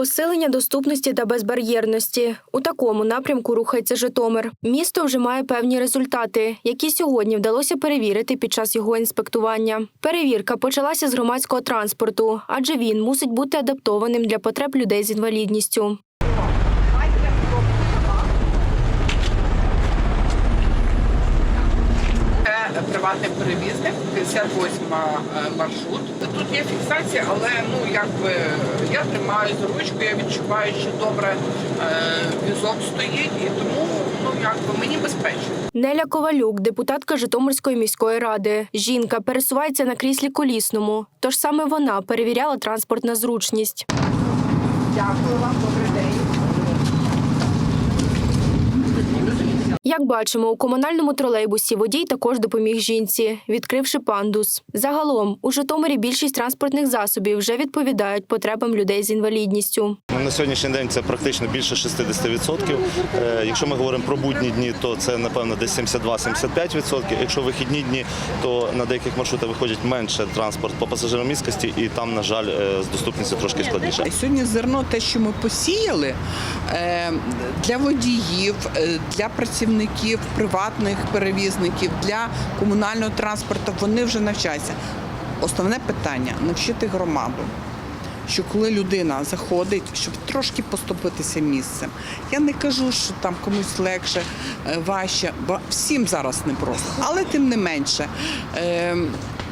Посилення доступності та безбар'єрності у такому напрямку рухається Житомир. Місто вже має певні результати, які сьогодні вдалося перевірити під час його інспектування. Перевірка почалася з громадського транспорту, адже він мусить бути адаптованим для потреб людей з інвалідністю. Це приватний перевізник, 58 маршрут. Тут є фіксація, але ну якби я тримаю за ручку, я відчуваю, що добре е, візок стоїть, і тому ну якби мені безпечно. Неля Ковалюк, депутатка Житомирської міської ради. Жінка пересувається на кріслі колісному, тож саме вона перевіряла транспорт на зручність. Дякую вам, добрий день. Як бачимо, у комунальному тролейбусі водій також допоміг жінці, відкривши пандус. Загалом у Житомирі більшість транспортних засобів вже відповідають потребам людей з інвалідністю. Ну, На сьогоднішній день це практично більше 60%. Е, Якщо ми говоримо про будні дні, то це напевно десь 72-75%. Якщо вихідні дні, то на деяких маршрутах виходить менше транспорт по пасажиромісткості, і там, на жаль, е, з доступністю трошки складніше. Сьогодні зерно, те, що ми посіяли е, для водіїв, для працівників приватних перевізників, для комунального транспорту, вони вже навчаються. Основне питання навчити громаду. Що коли людина заходить, щоб трошки поступитися місцем. Я не кажу, що там комусь легше, е, важче, бо всім зараз непросто. Але тим не менше, е,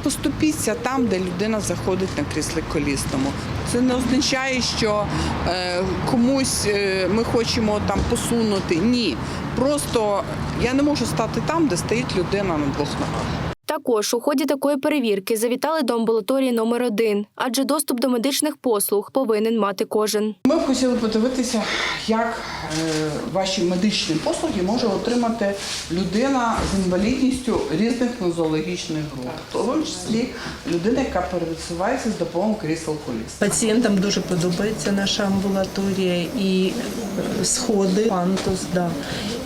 поступіться там, де людина заходить на кріслі колісному. Це не означає, що е, комусь е, ми хочемо там посунути. Ні. Просто я не можу стати там, де стоїть людина на двох ногах. Також у ході такої перевірки завітали до амбулаторії номер 1 адже доступ до медичних послуг повинен мати кожен. Ми б хотіли подивитися, як е, ваші медичні послуги може отримати людина з інвалідністю різних нозологічних груп, в тому числі людина, яка пересувається з допомогою крісел коліс. Пацієнтам дуже подобається наша амбулаторія і е, сходи, пантус, да.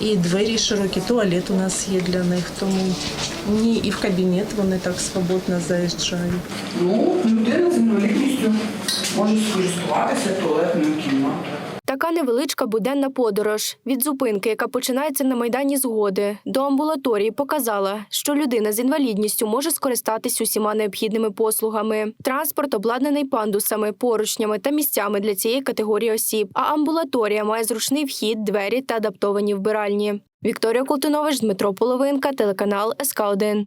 і двері широкі, туалет у нас є для них, тому ні, і в кабінет вони так свободно заїжджають. Ну, людина з інвалідністю може скористуватися туалетною кімнатою. Така невеличка буденна подорож від зупинки, яка починається на майдані згоди, до амбулаторії показала, що людина з інвалідністю може скористатись усіма необхідними послугами. Транспорт обладнаний пандусами, поручнями та місцями для цієї категорії осіб. А амбулаторія має зручний вхід, двері та адаптовані вбиральні. Вікторія Колтунович, Дмитро Половинка, телеканал СК 1